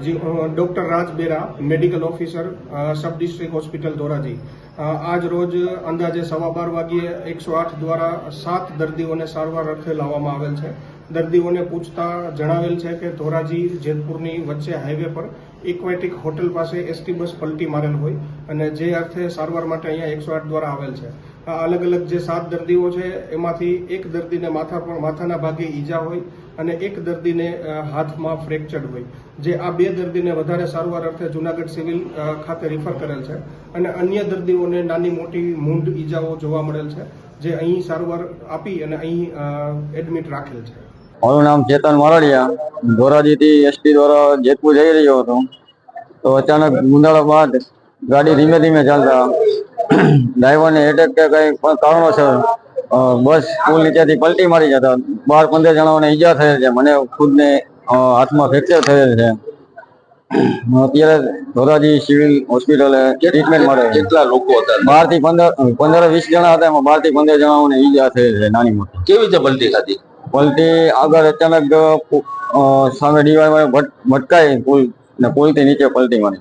Doctor Raj Bera, medical officer sub district hospital Dhoraji. આજ રોજ અંદાજે સવા બાર વાગ્યે એકસો આઠ દ્વારા સાત દર્દીઓને સારવાર અર્થે લાવવામાં આવેલ છે. દર્દીઓને પૂછતા જણાવેલ છે કે ધોરાજી જેતપુરની વચ્ચે હાઈવે પર ઇક્વેટિક હોટલ પાસે એસટી બસ પલટી મારેલ હોય અને જે અર્થે સારવાર માટે અહીંયા એકસો આઠ દ્વારા આવેલ છે. અલગ અલગ જે સાત દર્દીઓ છે, એમાંથી એક દર્દીને માથા પર માથાના ભાગે ઈજા હોય અને એક દર્દીને હાથમાં ફ્રેક્ચર હોય. જે આ બે દર્દીને વધારે સારવાર અર્થે જુનાગઢ સિવિલ ખાતે રિફર કરેલ છે અને અન્ય દર્દીઓને નાની મોટી મૂંઢ ઈજાઓ જોવા મળેલ છે, જે અહીં સારવાર આપી અને અહીં એડમિટ રાખેલ છે. મારું નામ ચેતન મારડિયા ધોરાજીથી એસટી દ્વારા જેતપુર જઈ રહ્યો હતો. તો અચાનક ગુંદાળા બાદ ગાડી ધીમે ધીમે ચાલતા. ડ્રાઈવરને એટેક કે કંઈ પણ કારણોસર બસ પુલ નીચેથી પલટી મારી જતા. બાર પંદર જણાઓને ઈજા થયેલ છે. મને ખુદને હાથમાં ફ્રેક્ચર થયેલ છે. અત્યારે ધોરાજી સિવિલ હોસ્પિટલે ટ્રીટમેન્ટ મળે કેટલા લોકો હતા? બારથી પંદર પંદર વીસ જણા હતા. એમાં બારથી પંદર જણાઓને ઈજા થયેલ છે નાની મોટી. કેવી રીતે પલટી ખાધી પલટી આગળ અચાનક સામે ડીવાય ભટકાઈ પુલ ને પુલથી નીચે પલટી મારી.